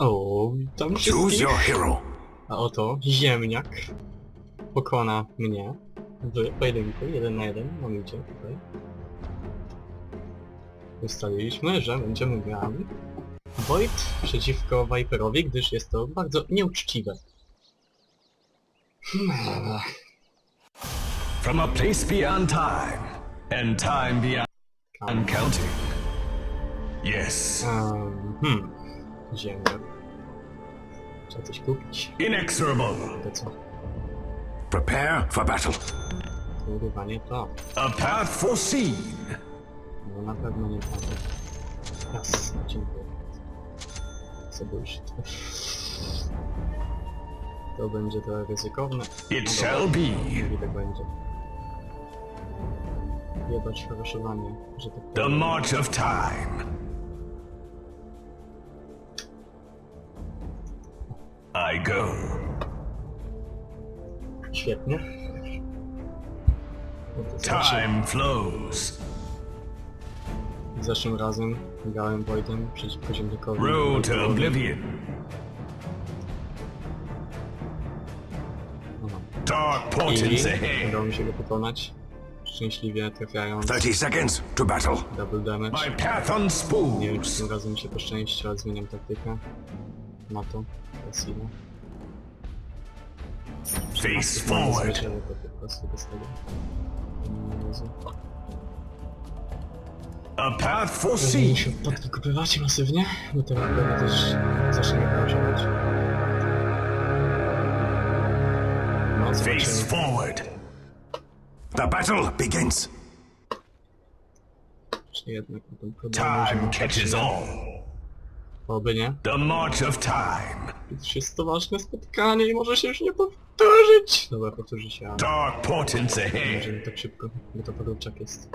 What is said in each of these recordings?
O, witam Choose wszystkich. your hero. A oto ziemniak pokona mnie w pojedynku 1 na 1 na micie tutaj. Ustaliliśmy, że będziemy grali Void przeciwko Viperowi, gdyż jest to bardzo nieuczciwe. Hmm. From a place beyond time, and time beyond counting. Yes, Um, hmm. Ziemniak. Trzeba coś kupić. inexorable. To co? Prepare for battle. Kurwa, nie to. A path foreseen. No na pewno nie to. Jasne, dziękuję. Bullshit. To będzie trochę ryzykowne. It shall be. Niech tak będzie. Jebać haraszowanie, że tak The powiem. march of time. I go. Świetnie. Time flows. Zeszłym razem grałem Voidem przeciwko ziemnikowi. Road to oblivion. Dark portents ahead. udało mi się go pokonać. Szczęśliwie trafiając 30 seconds to battle. double damage. My path on Nie wiem czy spools. tym razem mi się poszczęści, ale zmieniam taktykę. matą Face forward! A path for sea! się wpadki masywnie? No to pewnie też zacznie pracować. Face forward! The battle begins! Time catches on! Oby nie. The march of time. To jest to ważne spotkanie i może się już nie powtórzyć. Dobra, powtórzy się, ale Dark portents nie ahead. możemy tak szybko, bo to podróbczak jest.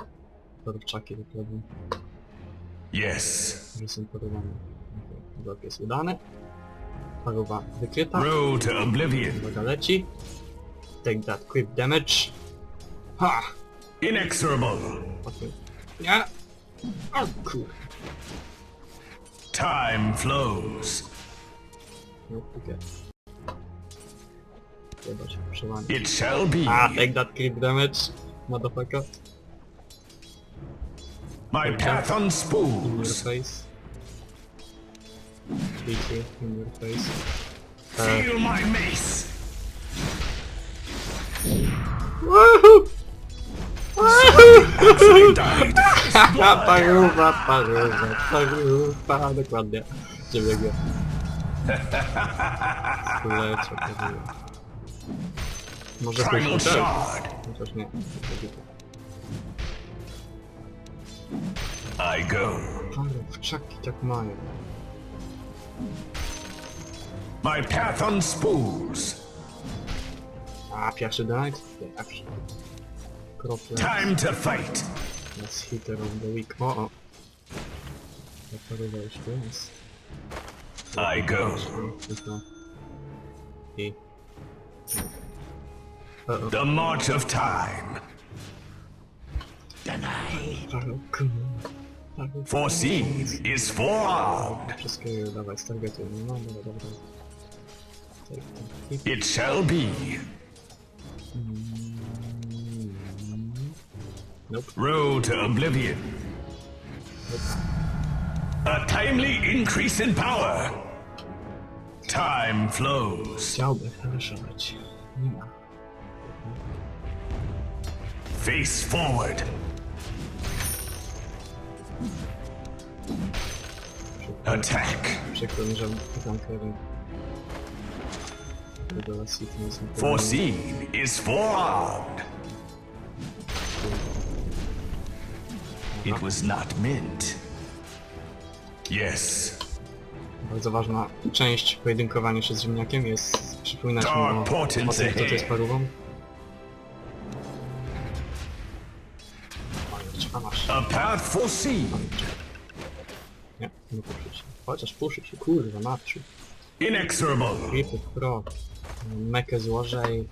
Podróbczaki dokładnie, Yes. że są podobane. Okay. Blok jest udany. Paruwa wykryta. Road to oblivion. Uwaga leci. Take that creep damage. Ha! Inexorable. Okay. Nie! O kur... Time flows. Okay. Chyba się przełamie. It shall be. Ah, take that creep damage. Motherfucker. My path on In your face. In your face. Uh, Feel my mace. Woohoo! Actually died. Paruwa, paruwa, paruwa, dokładnie. Ciebie go. Lecie, paruwa. Może tak? shard. Chociaż nie. I go. Parówczaki tak mają. My path. A, pierwszy daj? Time to fight. Let's hit around the weak. Uh oh. I thought I go. Uh -oh. The march of time. Deny. Foreseen is forearmed. It shall be. Nope. Road to oblivion. A timely increase in power. Time flows. Face forward. Attack. Foreseen is forearmed. It was not meant. Yes. Bardzo ważna część pojedynkowania się z ziemniakiem jest przypominać mu o, o tym, kto to jest parówą. A masz. A path foreseen. Nie, nie puszy się. Chociaż puszy się, kurwa, matciu. Inexorable. Creepy pro. Mekę złożę i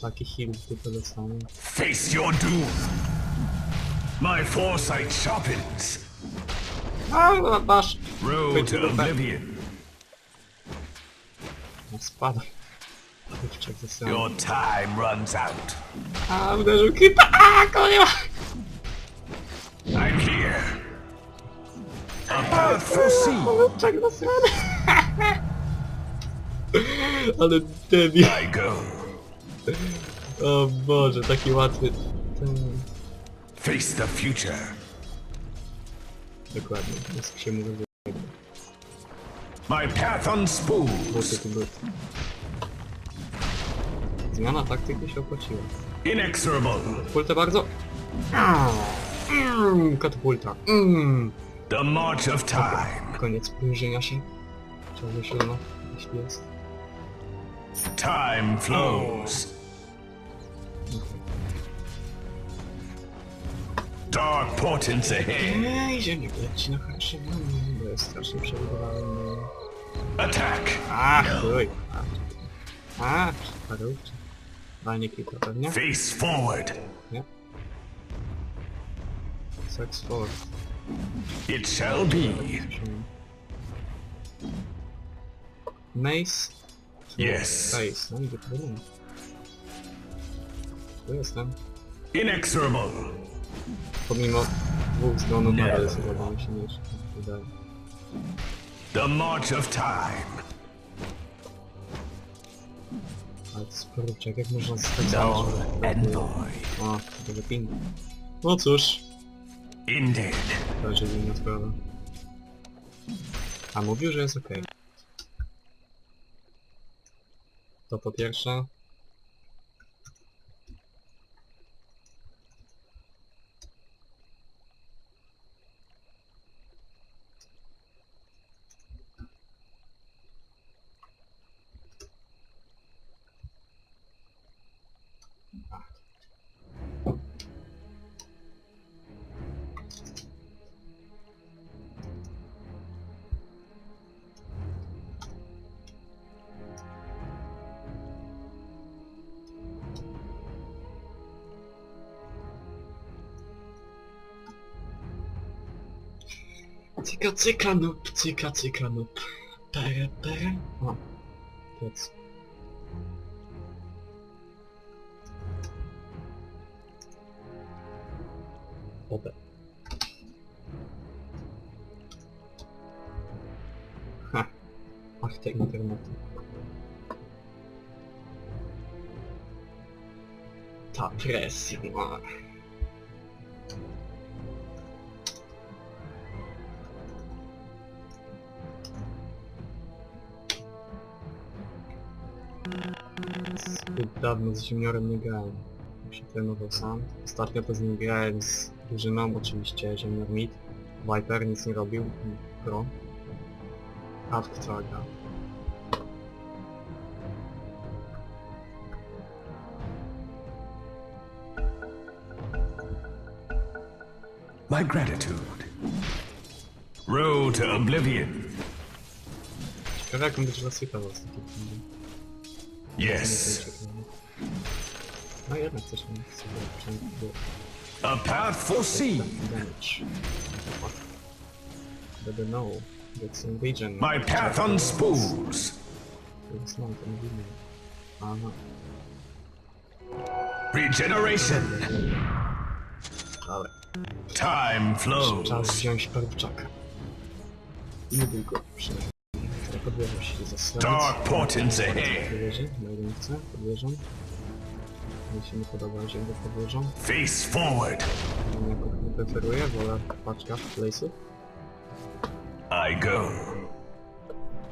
taki heal w dupę dostanę. Face your doom. My foresight sharpens. A, masz! Road to oblivion. Spadaj. Kurczak ze Your time runs out. A, uderzył creepa! A, konia! I'm here. A path foreseen. Kurczak zasrany! Ale debil. I go. O Boże, taki łatwy. Ten... Face the future. Dokładnie, jest mówi, My path unspools. Zmiana taktyki się opłaciła. Inexorable. Pultę bardzo. Mm, katapulta. Mm. The march of time. Koniec prężenia się. Ciągle silno, jeśli jest. Time flows. Dark portents ahead. Ej, ziemia leci na. Mm, bo jest strasznie. Attack. Ach, oj. A, parówki. Walnie kilka pewnie. Face forward. Nie. Sex forward. It shall be. Mace. Yes. Face. No i wypadłem. Tu jestem. Inexorable. Pomimo dwóch zgonów nadal jest chyba nie wydaje. The march of time. Ale porówczak, jak można zostać No envoy. O, to wyping. No cóż, Indeed. to już jest inna sprawa. A mówił, że jest okej. To po pierwsze. Cyka cyka nup, cyka cyka nup. Pere pere. O, piec. Obe. Ha. Ach, te internety. Ta presja. Zbyt dawno z Juniorem nie grałem. Jak się trenował sam. Ostatnio to z nim grałem z drużyną, oczywiście Junior Mid. Viper nic nie robił, pro. Aż cała gra. My gratitude. Road to oblivion. Ciekawe jak on będzie rozsypał z takiej Yes. A path foreseen. I don't know. in invasion. My path unspools. It's not Regeneration. Time flows. Czas wziąć. Nie tylko, przynajmniej. Ja podwierzę się za Dark portents ahead. Podwierzę, na jedynce, podwierzę. Mi się nie podoba, że go podwierzą. Face forward. Jako nie preferuję, wolę paczka place'ów. I go.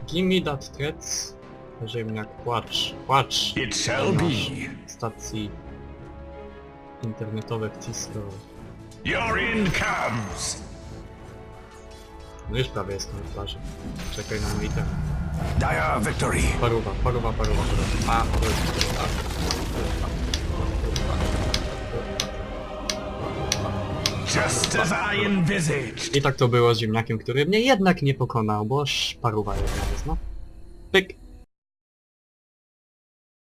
Give me that threats. Ziemniak, płacz, płacz. It shall be. Stacji internetowych Cisco. Your end comes. No już prawie jestem na plaży. Czekaj na mój item. Dire victory. Paruwa, paruwa, paruwa, paruwa. A, to jest... A. Just as I envisaged. I tak to było z ziemniakiem, który mnie jednak nie pokonał, bo sz- paruwa jedna jest, no. Pyk.